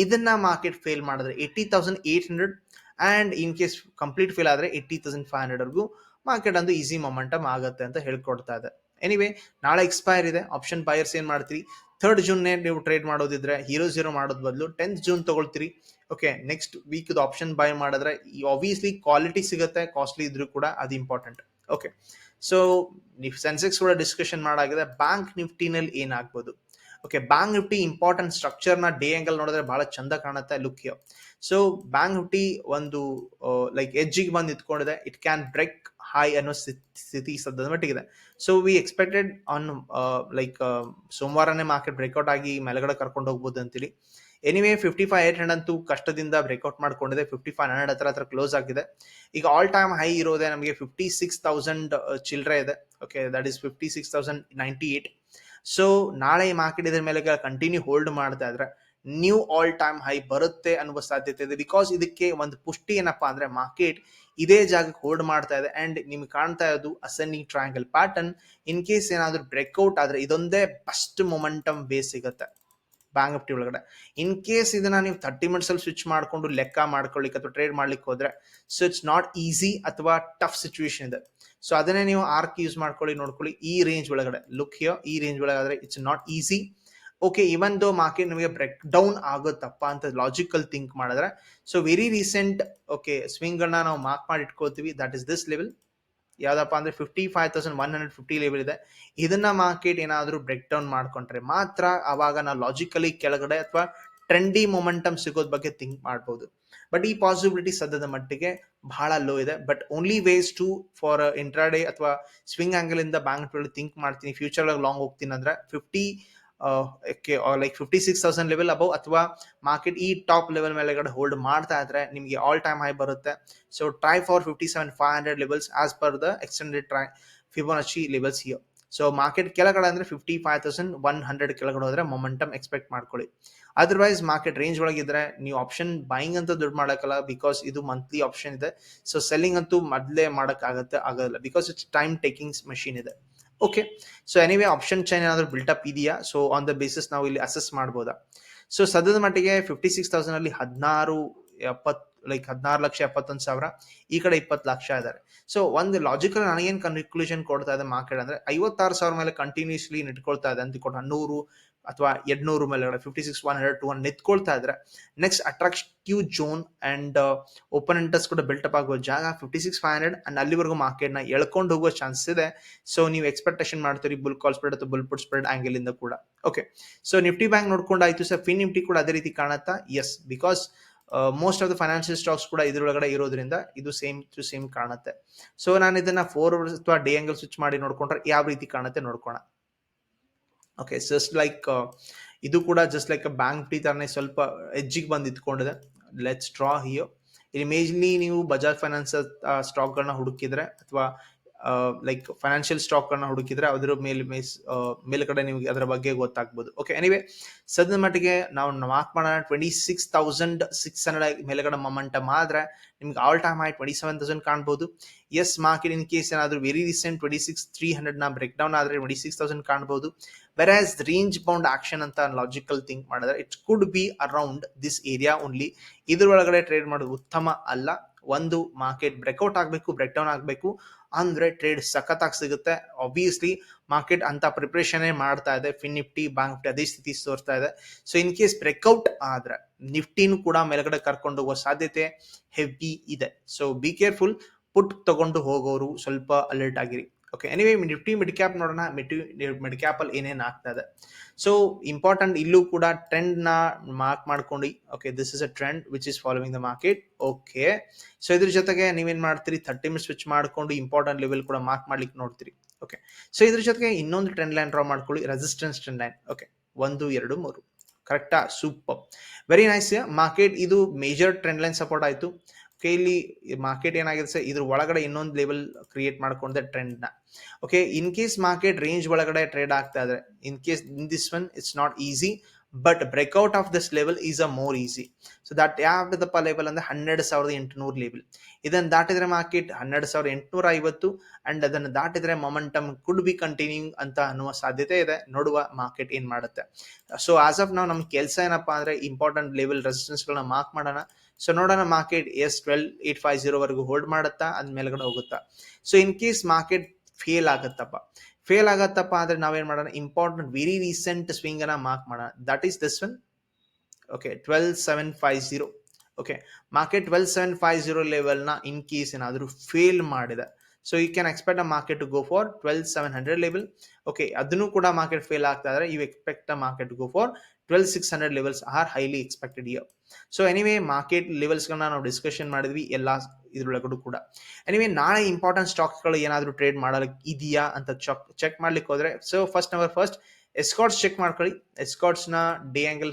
ಇದನ್ನ ಮಾರ್ಕೆಟ್ ಫೇಲ್ ಮಾಡಿದ್ರೆ eighty thousand eight hundred and in case complete fail ಆದ್ರೆ eighty thousand five ಹಂಡ್ರೆಡ್ವರೆಗೂ market ಒಂದು easy momentum ಆಗುತ್ತೆ ಅಂತ ಹೇಳ್ಕೊಡ್ತಾ ಇದೆ. ಎನಿವೆ ನಾಳೆ ಎಕ್ಸ್ಪೈರ್ ಇದೆ. ಆಪ್ಷನ್ ಬೈಯರ್ಸ್ ಏನ್ ಮಾಡ್ತೀರಿ? ಥರ್ಡ್ ಜೂನ್ನೇ ನೀವು ಟ್ರೇಡ್ ಮಾಡೋದಿದ್ರೆ ಹೀರೋ ಜೀರೋ ಮಾಡೋದ್ ಬದಲು tenth June ತಗೊಳ್ತೀರಿ. Okay next week option buy ಮಾಡಿದ್ರೆ ಆಬ್ವಿಯಸ್ಲಿ ಕ್ವಾಲಿಟಿ ಸಿಗುತ್ತೆ ಕಾಸ್ಟ್ಲಿ ಇದ್ರೂ ಕೂಡ ಅದು ಇಂಪಾರ್ಟೆಂಟ್ ಓಕೆ ಸೊ ನೀವು ಸೆನ್ಸೆಕ್ಸ್ ಕೂಡ ಡಿಸ್ಕಷನ್ ಮಾಡಾಗಿದೆ ಬ್ಯಾಂಕ್ ನಿಫ್ಟಿನಲ್ಲಿ ಏನಾಗ್ಬೋದು? ಓಕೆ ಬ್ಯಾಂಕ್ ನಿಫ್ಟಿ ಇಂಪಾರ್ಟೆಂಟ್ ಸ್ಟ್ರಕ್ಚರ್ನ ಡೇ ಆಂಗಲ್ ನೋಡಿದ್ರೆ ಬಹಳ ಚಂದ ಕಾಣುತ್ತೆ ಲುಕ್ ಸೊ ಬ್ಯಾಂಕ್ ನಿಫ್ಟಿ ಒಂದು ಲೈಕ್ ಎಜ್ಜಿಗೆ ಬಂದು ನಿಂತ್ಕೊಂಡಿದೆ ಇಟ್ ಕ್ಯಾನ್ ಬ್ರೇಕ್ ಹೈ ಅನ್ನೋ ಸ್ಥಿತಿ ಸದ್ಯದ ಮಟ್ಟಿಗಿದೆ. So we expected on like ಸೋಮವಾರನೇ market breakout ಆಗಿ ಮೇಲ್ಗಡೆ ಕರ್ಕೊಂಡು ಹೋಗ್ಬೋದು ಅಂತೇಳಿ. Anyway fifty five eight hundred ಅಂತೂ ಕಷ್ಟದಿಂದ ಬ್ರೇಕ್ಔಟ್ ಮಾಡ್ಕೊಂಡಿದೆ. ಫಿಫ್ಟಿ ಫೈವ್ ಹಂಡ್ರೆಡ್ ಹತ್ರ ಹತ್ರ ಕ್ಲೋಸ್ ಆಗಿದೆ. ಈಗ ಆಲ್ ಟೈಮ್ ಹೈ ಇರೋದೇ ನಮಗೆ ಫಿಫ್ಟಿ ಸಿಕ್ಸ್ ತೌಸಂಡ್ ಚಿಲ್ಲರೆ ಇದೆ. Okay that is fifty six thousand ninety eight so ನಾಳೆ ಈ ಮಾರ್ಕೆಟ್ ಇದ್ರ ಮೇಲೆ ಕಂಟಿನ್ಯೂ ಹೋಲ್ಡ್ ಮಾಡ್ತಾ ಇದ್ರೆ ನ್ಯೂ ಆಲ್ ಟೈಮ್ ಹೈ ಬರುತ್ತೆ ಅನ್ನುವ ಸಾಧ್ಯತೆ ಇದೆ. ಬಿಕಾಸ್ ಇದಕ್ಕೆ ಒಂದು ಪುಷ್ಟಿ ಏನಪ್ಪಾ ಅಂದ್ರೆ ಮಾರ್ಕೆಟ್ ಇದೇ ಜಾಗಕ್ಕೆ ಹೋಲ್ಡ್ ಮಾಡ್ತಾ ಇದೆ. ಅಂಡ್ ನಿಮ್ಗೆ ಕಾಣ್ತಾ ಇರೋದು ascending triangle pattern in case ಏನಾದ್ರೂ ಬ್ರೇಕ್ಔಟ್ ಆದ್ರೆ ಇದೊಂದೇ ಫಸ್ಟ್ ಮೊಮೆಂಟಮ್ ಬೇಸ್ ಸಿಗುತ್ತೆ. ಬ್ಯಾಂಕ್ ನಿಫ್ಟಿ ಒಳಗಡೆ. ಇನ್ ಕೇಸ್ ಇದನ್ನ ನೀವು ತರ್ಟಿ ಮಿನಿಟ್ಸ್ ಅಲ್ಲಿ ಸ್ವಿಚ್ ಮಾಡ್ಕೊಂಡು ಲೆಕ್ಕ ಮಾಡ್ಕೊಳ್ಳಿಕ್ಕೆ ಅಥವಾ ಟ್ರೇಡ್ ಮಾಡ್ಲಿಕ್ಕೆ ಹೋದ್ರೆ ಸೊ ಇಟ್ಸ್ ನಾಟ್ ಈಸಿ ಅಥವಾ ಟಫ್ ಸಿಚುವೇಶನ್ ಇದೆ. ಸೊ ಅದನ್ನೇ ನೀವು ಆರ್ಕ್ ಯೂಸ್ ಮಾಡ್ಕೊಳ್ಳಿ, ನೋಡ್ಕೊಳ್ಳಿ ಈ ರೇಂಜ್ ಒಳಗಡೆ. ಲುಕ್ ಹಿಯರ್ ಈ range ಒಳಗಾದ್ರೆ it's not easy okay even though market ನಿಮಗೆ ಬ್ರೇಕ್ ಡೌನ್ ಆಗುತ್ತಪ್ಪ ಅಂತ ಲಾಜಿಕಲ್ ಥಿಂಕ್ ಮಾಡಿದ್ರೆ so very recent okay swing ಅನ್ನ ನಾವು ಮಾರ್ಕ್ ಮಾಡಿ ಇಟ್ಕೋತೀವಿ ದಟ್ ಇಸ್ ದಿಸ್ ಲೆವೆಲ್ ಯಾವ್ದಪ್ಪ ಅಂದ್ರೆ fifty five thousand one hundred fifty level ಇದೆ. ಇದನ್ನ ಮಾರ್ಕೆಟ್ ಏನಾದರೂ ಬ್ರೇಕ್ ಡೌನ್ ಮಾಡ್ಕೊಂಡ್ರೆ ಮಾತ್ರ ಅವಾಗ ನಾವು ಲಾಜಿಕಲಿ ಕೆಳಗಡೆ ಅಥವಾ ಟ್ರೆಂಡಿ ಮೊಮೆಂಟಮ್ ಸಿಗೋದ್ ಬಗ್ಗೆ ಥಿಂಕ್ ಮಾಡ್ಬೋದು. ಬಟ್ ಈ ಪಾಸಿಬಿಲಿಟಿ ಸದ್ಯದ ಮಟ್ಟಿಗೆ ಬಹಳ ಲೋ ಇದೆ. But only ways to for intraday ಅಥವಾ ಸ್ವಿಂಗ್ ಆಂಗಲ್ ಇಂದ ಬ್ಯಾಂಕ್ ಥಿಂಕ್ ಮಾಡ್ತೀನಿ ಫ್ಯೂಚರ್ ಲಾಂಗ್ ಹೋಗ್ತೀನಿ ಅಂದ್ರೆ fifty like fifty six thousand level above ಅಥವಾ ಮಾರ್ಕೆಟ್ ಈ ಟಾಪ್ ಲೆವೆಲ್ ಮೇಲೆಗಡೆ ಹೋಲ್ಡ್ ಮಾಡ್ತಾ ಇದ್ರೆ ನಿಮಗೆ ಆಲ್ ಟೈಮ್ ಹೈ ಬರುತ್ತೆ. So try for fifty seven five hundred levels as per the extended try Fibonacci levels here so market ಕೆಳಗಡೆ ಅಂದ್ರೆ fifty five thousand one hundred ಕೆಳಗಡೆ ಹೋದ್ರೆ ಮೊಮೆಂಟಮ್ ಎಕ್ಸ್ಪೆಕ್ಟ್ ಮಾಡ್ಕೊಳ್ಳಿ. ಅದರ್ವೈಸ್ ಮಾರ್ಕೆಟ್ ರೇಂಜ್ ಒಳಗಿದ್ರೆ ನೀವು option buying ಅಂತ ದುಡ್ಡು ಮಾಡೋಕ್ಕಲ್ಲ ಬಿಕಾಸ್ ಇದು ಮಂತ್ಲಿ ಆಪ್ಷನ್ ಇದೆ. ಸೊ ಸೆಲ್ಲಿಂಗ್ ಅಂತೂ ಮೊದಲೇ ಮಾಡೋಕ್ಕಾಗತ್ತೆ ಆಗೋದಿಲ್ಲ because it's time takings machine ಇದೆ. Okay so anyway option chain ಏನಾದರೂ ಅಪ್ ಇದೆಯಾ? ಸೊ ಆನ್ ದ ಬೇಸಿಸ್ ನಾವು ಇಲ್ಲಿ ಅಸೆಸ್ ಮಾಡ್ಬೋದಾ? ಸೊ ಸದ್ಯದ ಮಟ್ಟಿಗೆ ಫಿಫ್ಟಿ ಸಿಕ್ಸ್ ತೌಸಂಡ್ ಅಲ್ಲಿ ಹದಿನಾರು, ಎಪ್ಪತ್ ಲೈಕ್ ಹದಿನಾರು ಲಕ್ಷ ಎಪ್ಪತ್ತೊಂದು ಸಾವಿರ, ಈ ಕಡೆ ಇಪ್ಪತ್ತು ಲಕ್ಷ ಇದ್ದಾರೆ ಸೊ ಒಂದು ಲಾಜಿಕಲ್ ನನಗೇನು ಕನ್ಕ್ಲೂಷನ್ ಕೊಡ್ತಾ ಇದೆ ಮಾರ್ಕೆಟ್ ಅಂದ್ರೆ ಐವತ್ತಾರು ಸಾವಿರ ಮೇಲೆ ಕಂಟಿನ್ಯೂಸ್ಲಿ ನಿಟ್ಕೊಳ್ತಾ ಇದೆ ಅಂತ ಕೊಟ್ಟು ಹನ್ನೂರು ಅಥವಾ ಎರಡ್ನೂರು ಮೇಲೆ fifty six one hundred two one ನಿಂತ್ಕೊಳ್ತಾ ಇದ್ರೆ next attractive zone and open interest ಕೂಡ ಅಪ್ ಆಗುವ ಜಾಗ fifty six five hundred and ಅಲ್ಲಿವರೆಗೂ ಮಾರ್ಕೆಟ್ನ ಎಳ್ಕೊಂಡು ಹೋಗುವ ಚಾನ್ಸ್ ಇದೆ. ಸೊ ನೀವು ಎಕ್ಸ್ಪೆಕ್ಟೇಷನ್ ಮಾಡ್ತೀರಿ ಬುಲ್ ಕಾಲ್ ಸ್ಪ್ರೆಡ್ ಅಥವಾ ಬುಲ್ ಪುಟ್ ಸ್ಪ್ರೆಡ್ ಆಂಗಲ್ ಇಂದ ಕೂಡ. ಓಕೆ ಸೊ ನಿಫ್ಟಿ ಬ್ಯಾಂಕ್ ನೋಡ್ಕೊಂಡಾಯ್ತು ಸರ್ ಫಿನ್ ನಿಫ್ಟಿ ಕೂಡ ಅದೇ ರೀತಿ ಕಾಣುತ್ತಾ? Yes because most of the financial stocks ಕೂಡ ಇದರೊಳಗಡೆ ಇರೋದ್ರಿಂದ ಇದು ಸೇಮ್ ಟು ಸೇಮ್ ಕಾಣುತ್ತೆ. ಸೊ ನಾನು ಇದನ್ನ ಫೋರ್ ಅಥವಾ ಡೇ ಆಂಗಲ್ ಸ್ವಿಚ್ ಮಾಡಿ ನೋಡ್ಕೊಂಡ್ರೆ ಯಾವ ರೀತಿ ಕಾಣುತ್ತೆ ನೋಡ್ಕೋಣ. ಓಕೆ ಜಸ್ಟ್ ಲೈಕ್ ಇದು ಕೂಡ ಜಸ್ಟ್ ಲೈಕ್ ಬ್ಯಾಂಕ್ ಟಿ ತರನೇ ಸ್ವಲ್ಪ ಎಜ್ಜಿಗೆ ಬಂದು ಇತ್ಕೊಂಡಿದೆ ಲೆಟ್ಸ್ ಡ್ರಾ ಹಿಯೋ ಇಲ್ಲಿ ಮೇಜ್ಲಿ ನೀವು ಬಜಾಜ್ ಫೈನಾನ್ಸ್ ಸ್ಟಾಕ್ಗಳನ್ನ ಹುಡುಕಿದ್ರೆ ಅಥವಾ ಲೈಕ್ ಫೈನಾನ್ಷಿಯಲ್ ಸ್ಟಾಕ್ ಅನ್ನ ಹುಡುಕಿದ್ರೆ ಅದರ ಮೇಲೆ ಮೇಸ್ ಮೇಲ್ಗಡೆ ನಿಮಗೆ ಅದರ ಬಗ್ಗೆ ಗೊತ್ತಾಗ್ಬೋದು. ಓಕೆ ಎನಿವೆ ಸದ್ಯದ ಮಟ್ಟಿಗೆ ನಾವು ಮಾರ್ಕ್ ಮಾಡೋಣ. Twenty six thousand six hundred ಮೇಲ್ಗಡೆ ಮೊಮೆಂಟಮ್ ಆದ್ರೆ ನಿಮ್ಗೆ all time high twenty seven thousand ಕಾಣ್ಬೋದು. ಎಸ್ ಮಾರ್ಕೆಟ್ ಇನ್ ಕೇಸ್ ಏನಾದ್ರೂ very recent twenty six three ಹಂಡ್ರೆಡ್ನ break down ಆದರೆ ಟ್ವೆಂಟಿ ಸಿಕ್ಸ್ ತೌಸಂಡ್ ಕಾಣ್ಬೋದು. Whereas range bound action ಅಂತ logical think ಮಾಡಿದ್ರೆ it could be around this area only ಇದ್ರೊಳಗಡೆ trade ಮಾಡೋದು ಉತ್ತಮ ಅಲ್ಲ. ಒಂದು ಮಾರ್ಕೆಟ್ ಬ್ರೇಕ್ಔಟ್ ಆಗಬೇಕು ಬ್ರೇಕ್ ಡೌನ್ ಆಗಬೇಕು. ಅಂದ್ರೆ ಟ್ರೇಡ್ ಸಖತ್ತಾಗಿ ಸಿಗುತ್ತೆ. ಆಬ್ವಿಯಸ್ಲಿ ಮಾರ್ಕೆಟ್ ಅಂತ ಪ್ರಿಪ್ರೇಷನ್ ಮಾಡ್ತಾ ಇದೆ. ಫಿನ್ ನಿಫ್ಟಿ ಬ್ಯಾಂಕ್ ನಿಫ್ಟಿ ಅದೇ ಸ್ಥಿತಿ ತೋರಿಸ್ತಾ ಇದೆ. ಸೊ ಇನ್ ಕೇಸ್ ಬ್ರೇಕ್ಔಟ್ ಆದ್ರೆ ನಿಫ್ಟಿನೂ ಕೂಡ ಮೇಲ್ಗಡೆ ಕರ್ಕೊಂಡು ಹೋಗೋ ಸಾಧ್ಯತೆ ಹೆವಿ ಇದೆ. ಸೊ ಬಿ ಕೇರ್ಫುಲ್ ಪುಟ್ ತಗೊಂಡು ಹೋಗೋರು ಸ್ವಲ್ಪ ಅಲರ್ಟ್ ಆಗಿರಿ. Okay anyway Nifty mid cap ನೋಡೋಣ. ಮಿಡ್ ಮಿಡ್ ಕ್ಯಾಪ್ ಅಲ್ಲಿ ಏನೇನು ಆಗ್ತಾ ಇದೆ. ಸೊ ಇಂಪಾರ್ಟೆಂಟ್ ಇಲ್ಲೂ ಕೂಡ ಟ್ರೆಂಡ್ನ ಮಾರ್ಕ್ ಮಾಡ್ಕೊಂಡು okay this is a trend which is following the market okay so ಇದ್ರ ಜೊತೆಗೆ ನೀವೇನು ಮಾಡ್ತೀರಿ? ಥರ್ಟಿ ಮಿನಿಟ್ ಸ್ವಿಚ್ ಮಾಡ್ಕೊಂಡು ಇಂಪಾರ್ಟೆಂಟ್ ಲೆವೆಲ್ ಕೂಡ ಮಾರ್ಕ್ ಮಾಡ್ಲಿಕ್ಕೆ ನೋಡ್ತೀರಿ. ಓಕೆ ಸೊ ಇದ್ರ ಜೊತೆಗೆ ಇನ್ನೊಂದು ಟ್ರೆಂಡ್ ಲೈನ್ ಡ್ರಾ ಮಾಡ್ಕೊಳ್ಳಿ. ರೆಸಿಸ್ಟೆನ್ಸ್ ಟ್ರೆಂಡ್ ಲೈನ್ ಓಕೆ ಒಂದು, ಎರಡು, ಮೂರು. ಕರೆಕ್ಟಾ ಸೂಪರ್ ವೆರಿ ನೈಸ್ ಮಾರ್ಕೆಟ್ ಇದು ಮೇಜರ್ ಟ್ರೆಂಡ್ ಲೈನ್ ಸಪೋರ್ಟ್ ಆಯ್ತು. ಇಲ್ಲಿ ಮಾರ್ಕೆಟ್ ಏನಾಗಿದೆ ಸರ್ ಇದ್ರ ಒಳಗಡೆ ಇನ್ನೊಂದು ಲೆವೆಲ್ ಕ್ರಿಯೇಟ್ ಮಾಡ್ಕೊಂಡೆ ಟ್ರೆಂಡ್ನ. Okay in case market range ಒಳಗಡೆ ಟ್ರೇಡ್ ಆಗ್ತಾ ಇದ್ರೆ in case in this one it's not easy but breakout of this level is a more easy so that ಯಾವ್ದಪ್ಪ ಲೆವೆಲ್ ಅಂದ್ರೆ ಹನ್ನೆರಡು ಸಾವಿರದ ಎಂಟುನೂರು ಲೆವೆಲ್ ಇದನ್ನು ದಾಟಿದ್ರೆ ಮಾರ್ಕೆಟ್ ಹನ್ನೆರಡು ಸಾವಿರದ ಎಂಟುನೂರ ಐವತ್ತು ಅಂಡ್ ಅದನ್ನು ದಾಟಿದ್ರೆ ಮೊಮೆಂಟಮ್ ಕುಡ್ ಬಿ ಕಂಟಿನ್ಯೂಯಿಂಗ್ ಅಂತ ಅನ್ನುವ ಸಾಧ್ಯತೆ ಇದೆ. ನೋಡುವ ಮಾರ್ಕೆಟ್ ಏನ್ ಮಾಡುತ್ತೆ. ಸೊ ಆಸ್ ಆಫ್ ನಾವು ನಮ್ ಕೆಲಸ ಏನಪ್ಪಾ ಅಂದ್ರೆ ಇಂಪಾರ್ಟೆಂಟ್ ಲೆವೆಲ್ ರೆಸಿಸ್ಟೆನ್ಸ್ ಗಳನ್ನ ಮಾರ್ಕ್ ಮಾಡೋಣ. ಸೊ ನೋಡೋಣ market as twelve eight five zero ವರೆಗೂ ಹೋಲ್ಡ್ ಮಾಡುತ್ತಾ? ಅದ್ ಮೇಲ್ಗಡೆ ಹೋಗುತ್ತಾ? So in case market fail ಆಗತ್ತಪ್ಪ. Fail ಆಗತ್ತಪ್ಪ ಅಂದ್ರೆ ನಾವೇನ್ ಮಾಡೋಣ? ಇಂಪಾರ್ಟೆಂಟ್ ವೆರಿ ರೀಸೆಂಟ್ ಸ್ವಿಂಗ್ ಅನ್ನ ಮಾರ್ಕ್ ಮಾಡೋಣ. That is this one okay twelve seven five zero okay market twelve seven five zero ಲೆವೆಲ್ನ in case ಏನಾದರೂ ಫೇಲ್ ಮಾಡಿದೆ. So you can expect a market to go for twelve seven hundred level okay ಅದನ್ನು ಕೂಡ market fail ಆಗ್ತಾ ಇದ್ರೆ you expect a market go for twelve six hundred levels are highly expected year so anyway market ಲೆವೆಲ್ಸ್ಗಳನ್ನ ನಾವು discussion ಮಾಡಿದ್ವಿ, ಎಲ್ಲ ಇದ್ರೊಳಗಡೆ ಕೂಡ. Anyway ನಾಳೆ ಇಂಪಾರ್ಟೆಂಟ್ ಸ್ಟಾಕ್ಸ್ಗಳು ಏನಾದರೂ ಟ್ರೇಡ್ ಮಾಡಲಿಕ್ಕೆ ಇದೆಯಾ ಅಂತ ಚೆಕ್ ಚೆಕ್ ಮಾಡ್ಲಿಕ್ಕೆ ಹೋದ್ರೆ so first number first Escorts check ಮಾಡ್ಕೊಳ್ಳಿ. ಎಸ್ಕಾಟ್ಸ್ನ ಡೇ ಆ್ಯಂಗಲ್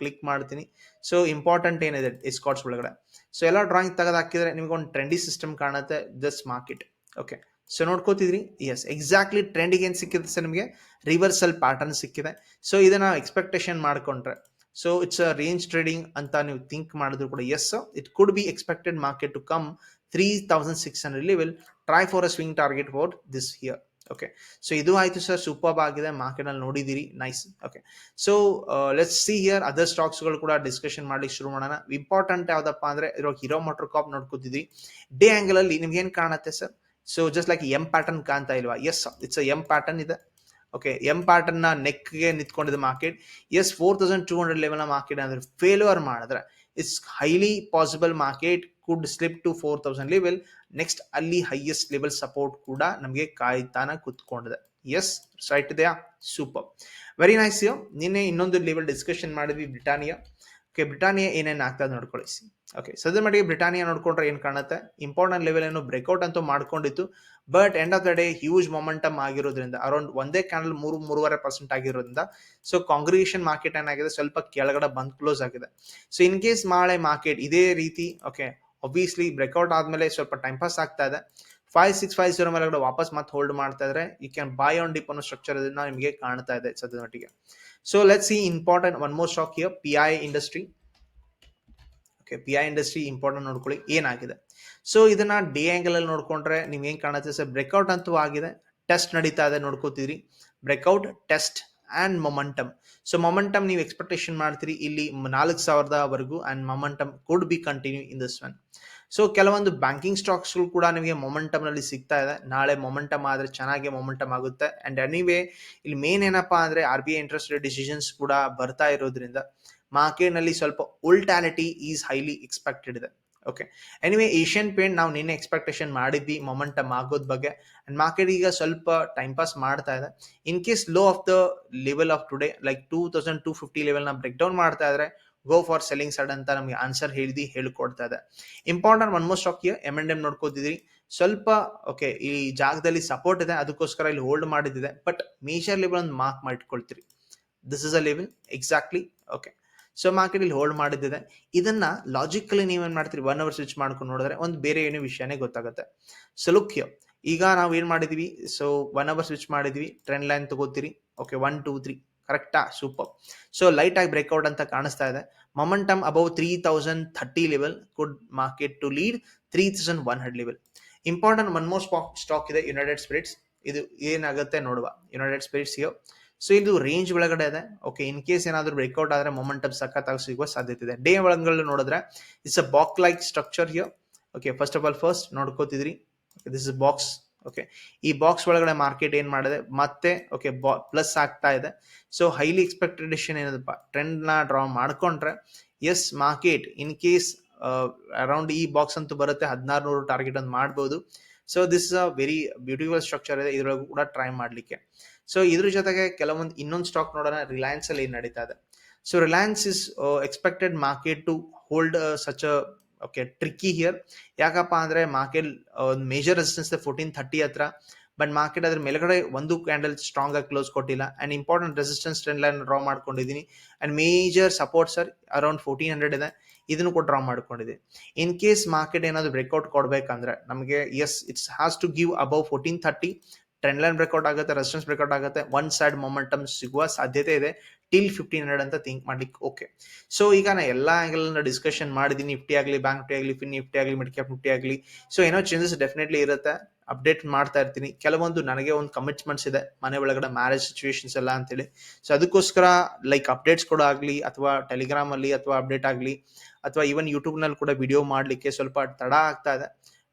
ಕ್ಲಿಕ್ ಮಾಡ್ತೀನಿ. ಸೊ ಇಂಪಾರ್ಟೆಂಟ್ ಏನಿದೆ ಎಸ್ಕಾಟ್ಸ್ ಒಳಗಡೆ? ಸೊ ಎಲ್ಲ ಡ್ರಾಯಿಂಗ್ ತೆಗೆದು ಹಾಕಿದ್ರೆ ನಿಮ್ಗೆ ಒಂದು ಟ್ರೆಂಡಿ ಸಿಸ್ಟಮ್ ಕಾಣುತ್ತೆ ಜಸ್ಟ್ ಮಾರ್ಕೆಟ್ ಓಕೆ ಸೊ ನೋಡ್ಕೋತಿದ್ರಿ? ಎಸ್ ಎಕ್ಸಾಕ್ಟ್ಲಿ ಟ್ರೆಂಡಿಗೆ ಏನು ಸಿಕ್ಕಿದೆ ಸರ್ ನಿಮಗೆ? ರಿವರ್ಸಲ್ ಪ್ಯಾಟರ್ನ್ ಸಿಕ್ಕಿದೆ. ಸೊ ಇದನ್ನ ಎಕ್ಸ್ಪೆಕ್ಟೇಷನ್ ಮಾಡ್ಕೊಂಡ್ರೆ. So it's a range trading ಅಂತ ನೀವು ಥಿಂಕ್ ಮಾಡಿದ್ರು ಕೂಡ yes it could be expected market to come three thousand six hundred level try for a swing target for this year okay so ಇದು ಆಯಿತು sir super ಆಗಿದೆ. Market ಅಲ್ಲಿ nice okay so let's see here other ಸ್ಟಾಕ್ಸ್ಗಳು ಕೂಡ discussion ಮಾಡ್ಲಿಕ್ಕೆ ಶುರು ಮಾಡೋಣ. Important ಯಾವ್ದಪ್ಪ ಅಂದ್ರೆ ಇವಾಗ ಹೀರೋ ಮೋಟರ್ ಕಾಪ್ ನೋಡ್ಕೋತಿದ್ವಿ ಡೇ ಆಂಗಲ್ ಅಲ್ಲಿ ನಿಮ್ಗೆ ಏನ್ ಕಾಣುತ್ತೆ sir so just like M pattern ಕಾಣ್ತಾ ಇಲ್ವಾ? ಎಸ್ ಇಟ್ಸ್ ಎಂ ಪ್ಯಾಟರ್ನ್ ಇದೆ. ಓಕೆ ಎಂ ಪಾರ್ಟನ್ನ ನೆಕ್ ನೆಕ್ಗೆ ನಿಂತ್ಕೊಂಡಿದ್ದ market as four thousand two hundred level market ಅಂದ್ರೆ ಫೇಲ್ಯೂರ್ ಮಾಡಿದ್ರೆ it's highly possible market could slip to four thousand level next ಅಲ್ಲಿ highest level support ಕೂಡ ನಮಗೆ ಕಾಯ್ತಾನ ಕುತ್ಕೊಂಡಿದೆ. ಎಸ್ ರೈಟ್ ಇದೆಯಾ? ಸೂಪರ್ ವೆರಿ ನೈಸ್ ನಿನ್ನೆ ಇನ್ನೊಂದು ಲೆವೆಲ್ ಡಿಸ್ಕಷನ್ ಮಾಡಿದ್ವಿ ಬ್ರಿಟಾನಿಯಾ ಓಕೆ, ಬ್ರಿಟಾನಿಯಾ ಏನೇನು ಆಗ್ತದೆ ನೋಡ್ಕೊಳ್ಳಿ. ಓಕೆ ಸದ್ಯ ಮಟ್ಟಿಗೆ ಬ್ರಿಟಾನಿಯಾ ನೋಡ್ಕೊಂಡ್ರೆ ಏನು ಕಾಣುತ್ತೆ? ಇಂಪಾರ್ಟೆಂಟ್ ಲೆವೆಲ್ ಏನು ಬ್ರೇಕ್ಔಟ್ ಅಂತೂ ಮಾಡ್ಕೊಂಡಿತ್ತು but end of the day huge momentum ಆಗಿರೋದ್ರಿಂದ ಅರೌಂಡ್ ಒಂದೇ ಕ್ಯಾಂಡಲ್ ಮೂರು, ಮೂರುವರೆ ಪರ್ಸೆಂಟ್ ಆಗಿರೋದ್ರಿಂದ ಸೊ ಕಾಂಗ್ರಿಗೇಷನ್ ಮಾರ್ಕೆಟ್ ಏನಾಗಿದೆ? ಸ್ವಲ್ಪ ಕೆಳಗಡೆ ಬಂದ್ ಕ್ಲೋಸ್ ಆಗಿದೆ. ಸೊ ಇನ್ ಕೇಸ್ ನಾಳೆ ಮಾರ್ಕೆಟ್ ಇದೇ ರೀತಿ ಓಕೆ ಒಬ್ವಿಯಸ್ಲಿ ಬ್ರೇಕ್ಔಟ್ ಆದ್ಮೇಲೆ ಸ್ವಲ್ಪ ಟೈಮ್ ಪಾಸ್ ಆಗ್ತಾ ಇದೆ. ಫೈವ್ ಸಿಕ್ಸ್ ಫೈವ್ ಜೀರೋ ಮೇಲೆ ವಾಪಸ್ ಮತ್ತೆ ಹೋಲ್ಡ್ ಮಾಡ್ತಾ ಇದ್ರೆ you can buy on dip ಅನ್ನೋ ಸ್ಟ್ರಕ್ಚರ್ ನಿಮಗೆ ಕಾಣ್ತಾ ಇದೆ ಸದ್ಯದ ಮಟ್ಟಿಗೆ. So let's see important, one more stock here. PI industry. Okay P I industry important ನೋಡ್ಕೊಳ್ಳಿ. ಏನಾಗಿದೆ? ಸೊ ಇದನ್ನ ಡೇ ಆ್ಯಂಗಲ್ ಅಲ್ಲಿ ನೋಡ್ಕೊಂಡ್ರೆ ನಿಮ್ಗೆ ಏನು ಕಾಣುತ್ತೆ? ಸರ್ ಬ್ರೇಕ್ಔಟ್ ಅಂತೂ ಆಗಿದೆ. ಟೆಸ್ಟ್ ನಡೀತಾ ಇದೆ ನೋಡ್ಕೋತೀರಿ. Breakout test and momentum so momentum ನೀವು ಎಕ್ಸ್ಪೆಕ್ಟೇಷನ್ ಮಾಡ್ತೀರಿ ಇಲ್ಲಿ ನಾಲ್ಕು ಸಾವಿರದವರೆಗೂ and momentum could be continue in this one so ಕೆಲವೊಂದು ಬ್ಯಾಂಕಿಂಗ್ ಸ್ಟಾಕ್ಸ್ಗಳು ಕೂಡ ನಿಮಗೆ ಮೊಮೆಂಟಮ್ನಲ್ಲಿ ಸಿಗ್ತಾ ಇದೆ. ನಾಳೆ ಮೊಮೆಂಟಮ್ ಆದರೆ ಚೆನ್ನಾಗಿ ಮೊಮೆಂಟಮ್ ಆಗುತ್ತೆ. ಅಂಡ್ ಎನಿವೇ ಇಲ್ಲಿ ಮೇನ್ ಏನಪ್ಪಾ ಅಂದ್ರೆ R B I interest rate decisions ಕೂಡ ಬರ್ತಾ ಇರೋದ್ರಿಂದ ಮಾರ್ಕೆಟ್ನಲ್ಲಿ ಸ್ವಲ್ಪ ಉಲ್ಟಾಲಿಟಿ ಈಸ್ ಹೈಲಿ ಎಕ್ಸ್ಪೆಕ್ಟೆಡ್ ಇದೆ. ಓಕೆ ಎನಿವೇ ಏಷ್ಯನ್ ಪೇಂಟ್ ನಾವು ನಿನ್ನೆ ಎಕ್ಸ್ಪೆಕ್ಟೇಷನ್ ಮಾಡಿದ್ವಿ ಮೊಮೆಂಟಮ್ ಆಗೋದ್ ಬಗ್ಗೆ. ಅಂಡ್ ಮಾರ್ಕೆಟ್ ಈಗ ಸ್ವಲ್ಪ ಟೈಮ್ ಪಾಸ್ ಮಾಡ್ತಾ ಇದೆ. In case low of the level of today like two thousand two fifty ಲೆವೆಲ್ನ break down ಮಾಡ್ತಾ ಇದ್ರೆ ಗೋ ಫಾರ್ ಸೆಲ್ಲಿಂಗ್ ಸೈಡ್ ಅಂತ ನಮಗೆ ಆನ್ಸರ್ ಹೇಳಿದಿ ಹೇಳ್ಕೊಡ್ತಾ ಇದೆ. Important one most stock M and M ನೋಡ್ಕೋತಿದ್ರಿ. ಸ್ವಲ್ಪ ಓಕೆ ಈ ಜಾಗದಲ್ಲಿ ಸಪೋರ್ಟ್ ಇದೆ, ಅದಕ್ಕೋಸ್ಕರ ಇಲ್ಲಿ ಹೋಲ್ಡ್ ಮಾಡಿದಿದೆ. ಬಟ್ ಮೇಜರ್ ಲೆವೆಲ್ ಒಂದು mark ಮಾಡಿಟ್ಕೊಳ್ತೀರಿ. This is a level exactly okay so market ಇಲ್ಲಿ ಹೋಲ್ಡ್ ಮಾಡಿದ್ದಿದೆ ಇದನ್ನ ಲಾಜಿಕಲಿ ನೀವೇನ್ ಮಾಡ್ತೀರಿ? ಒನ್ ಅವರ್ ಸ್ವಿಚ್ ಮಾಡ್ಕೊಂಡು ನೋಡಿದ್ರೆ ಒಂದು ಬೇರೆ ಏನೋ ವಿಷಯನೇ ಗೊತ್ತಾಗುತ್ತೆ. ಸಲುಖ್ಯ ಈಗ ನಾವು ಏನ್ ಮಾಡಿದೀವಿ? ಸೊ ಒನ್ ಅವರ್ ಸ್ವಿಚ್ ಮಾಡಿದ್ವಿ. ಟ್ರೆಂಡ್ ಲೈನ್ ತಗೋತೀರಿ ಓಕೆ ಒನ್ ಟೂ ತ್ರೀ ಕರೆಕ್ಟಾ? ಸೂಪರ್. ಸೊ ಲೈಟ್ ಆಗಿ ಬ್ರೇಕ್ಔಟ್ ಅಂತ ಕಾಣಿಸ್ತಾ ಇದೆ. Momentum above three thousand thirty level good market to lead three thousand one hundred level important one more stock ಇದೆ United spirits ಇದು ಏನಾಗುತ್ತೆ ನೋಡುವ. ಯುನೈಟೆಡ್ ಸ್ಪಿರಿಟ್ಸ್ ಯೋ so ಇದು ರೇಂಜ್ ಒಳಗಡೆ ಇದೆ. ಓಕೆ ಇನ್ ಕೇಸ್ ಏನಾದರೂ ಬ್ರೇಕ್ಔಟ್ ಆದರೆ ಮೊಮೆಂಟಮ್ ಸಖತ್ತಾಗಿ ಸಿಗುವ ಸಾಧ್ಯತೆ ಇದೆ. ಡೇ ಒಳಗಡೆ ನೋಡಿದ್ರೆ it's a box like structure here okay first of all first ನೋಡ್ಕೋತಿದ್ರಿ. This is box okay ಈ ಬಾಕ್ಸ್ ಒಳಗಡೆ ಮಾರ್ಕೆಟ್ ಏನ್ ಮಾಡಿದೆ? ಮತ್ತೆ ಓಕೆ ಪ್ಲಸ್ ಆಗ್ತಾ ಇದೆ. ಸೊ ಹೈಲಿ ಎಕ್ಸ್ಪೆಕ್ಟೇಷನ್ ಏನದಪ್ಪ? ಟ್ರೆಂಡ್ನ ಡ್ರಾ ಮಾಡ್ಕೊಂಡ್ರೆ yes market in case around ಈ ಬಾಕ್ಸ್ ಅಂತೂ ಬರುತ್ತೆ ಹದಿನಾರು ನೂರು ಟಾರ್ಗೆಟ್ ಅಂತ ಮಾಡ್ಬೋದು. So this is a very beautiful structure ಇದೆ. ಇದ್ರೊಳಗೂ ಕೂಡ ಟ್ರೈ ಮಾಡ್ಲಿಕ್ಕೆ. ಸೊ ಇದ್ರ ಜೊತೆಗೆ ಕೆಲವೊಂದು ಇನ್ನೊಂದು ಸ್ಟಾಕ್ ನೋಡೋಣ. ರಿಲಯನ್ಸ್ ಅಲ್ಲಿ ಏನ್ ನಡೀತಾ ಇದೆ? So Reliance is expected market to hold such a okay tricky here ಯಾಕಪ್ಪ ಅಂದ್ರೆ ಮಾರ್ಕೆಟ್ ಒಂದು ಮೇಜರ್ ರೆಸಿಸ್ಟೆನ್ಸ್ ಫೋರ್ಟೀನ್ ಥರ್ಟಿ ಹತ್ರ. ಬಟ್ ಮಾರ್ಕೆಟ್ ಅದ್ರ ಮೇಲ್ಗಡೆ ಒಂದು ಕ್ಯಾಂಡಲ್ ಸ್ಟ್ರಾಂಗ್ ಆಗಿ ಕ್ಲೋಸ್ ಕೊಟ್ಟಿಲ್ಲ. And important resistance trend line draw ಮಾಡ್ಕೊಂಡಿದ್ದೀನಿ. And major support sir around fourteen hundred ಇದೆ. ಇದನ್ನು ಕೂಡ ಡ್ರಾ ಮಾಡ್ಕೊಂಡಿದೆ. ಇನ್ ಕೇಸ್ ಮಾರ್ಕೆಟ್ ಏನಾದ್ರು ಬ್ರೇಕ್ಔಟ್ ಕೊಡ್ಬೇಕಂದ್ರೆ ನಮಗೆ yes it's has to give above fourteen thirty trend line breakout ಆಗುತ್ತೆ ರೆಸಿಸ್ಟೆನ್ಸ್ ಬ್ರೇಕ್ಔಟ್ ಆಗುತ್ತೆ. ಒನ್ ಸೈಡ್ ಮೊಮೆಂಟಮ್ ಸಿಗುವ ಸಾಧ್ಯತೆ ಇದೆ. ಟಿಲ್ ಫಿಫ್ಟೀನ್ ಹಂಡ್ರೆಡ್ ಅಂತ ಥಿಂಕ್ ಮಾಡ್ಲಿಕ್ಕೆ ಓಕೆ ಸೊ ಈಗ ನಾ ಎಲ್ಲ ಆಂಗಲ್ ಡಿಸ್ಕಷನ್ ಮಾಡಿದ್ದೀನಿ ನಿಫ್ಟಿ ಆಗಲಿ ಬ್ಯಾಂಕ್ ನಿಫ್ಟಿ ಆಗಲಿ ಫಿನ್ ನಿಫ್ಟಿ ಆಗಲಿ ಮಿಡ್ ಕ್ಯಾಪ್ ನಿಫ್ಟಿ ಆಗಲಿ ಸೊ ಏನೋ ಚೇಂಜಸ್ ಡೆಫಿನೆಟ್ಲಿ ಇರುತ್ತೆ ಅಪ್ಡೇಟ್ ಮಾಡ್ತಾ ಇರ್ತೀನಿ. ಕೆಲವೊಂದು ನನಗೆ ಒಂದು ಕಮಿಟ್ಮೆಂಟ್ಸ್ ಇದೆ, ಮನೆ ಒಳಗಡೆ ಮ್ಯಾರೇಜ್ ಸಿಚುವೇಶನ್ಸ್ ಎಲ್ಲ ಅಂತೇಳಿ. ಸೊ ಅದಕ್ಕೋಸ್ಕರ ಲೈಕ್ ಅಪ್ಡೇಟ್ಸ್ ಕೂಡ ಆಗಲಿ, ಅಥವಾ ಟೆಲಿಗ್ರಾಮ್ ಅಲ್ಲಿ ಅಥವಾ ಅಪ್ಡೇಟ್ ಆಗಲಿ, ಅಥವಾ ಈವನ್ ಯೂಟ್ಯೂಬ್ನಲ್ಲಿ ಕೂಡ ವಿಡಿಯೋ ಮಾಡಲಿಕ್ಕೆ ಸ್ವಲ್ಪ ತಡ ಆಗ್ತಾ ಇದೆ.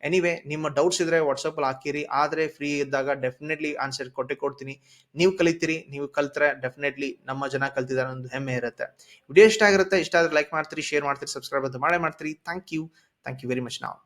ಎನಿವೆ ನಿಮ್ಮ ಡೌಟ್ಸ್ ಇದ್ರೆ ವಾಟ್ಸಪ್ ಅಲ್ಲಿ ಹಾಕಿರಿ. ಆದ್ರೆ ಫ್ರೀ ಇದ್ದಾಗ ಡೆಫಿನೆಟ್ಲಿ ಆನ್ಸರ್ ಕೊಟ್ಟೆ ಕೊಡ್ತೀನಿ. ನೀವು ಕಲಿತೀರಿ, ನೀವು ಕಲ್ತ್ರೆ ಡೆಫಿನೆಟ್ಲಿ ನಮ್ಮ ಜನ ಕಲ್ತಿದ್ದಾರೆ ಒಂದು ಹೆಮ್ಮೆ ಇರುತ್ತೆ. ವಿಡಿಯೋ ಇಷ್ಟ ಆಗಿರುತ್ತೆ, ಇಷ್ಟ ಆದ್ರೆ ಲೈಕ್ ಮಾಡ್ತೀರಿ ಶೇರ್ ಮಾಡ್ತೀರಿ ಸಬ್ಸ್ಕ್ರೈಬ್ ಅಂತ ಮಾಡೇ ಮಾಡ್ತೀರಿ. Thank you thank you very much ನಾವು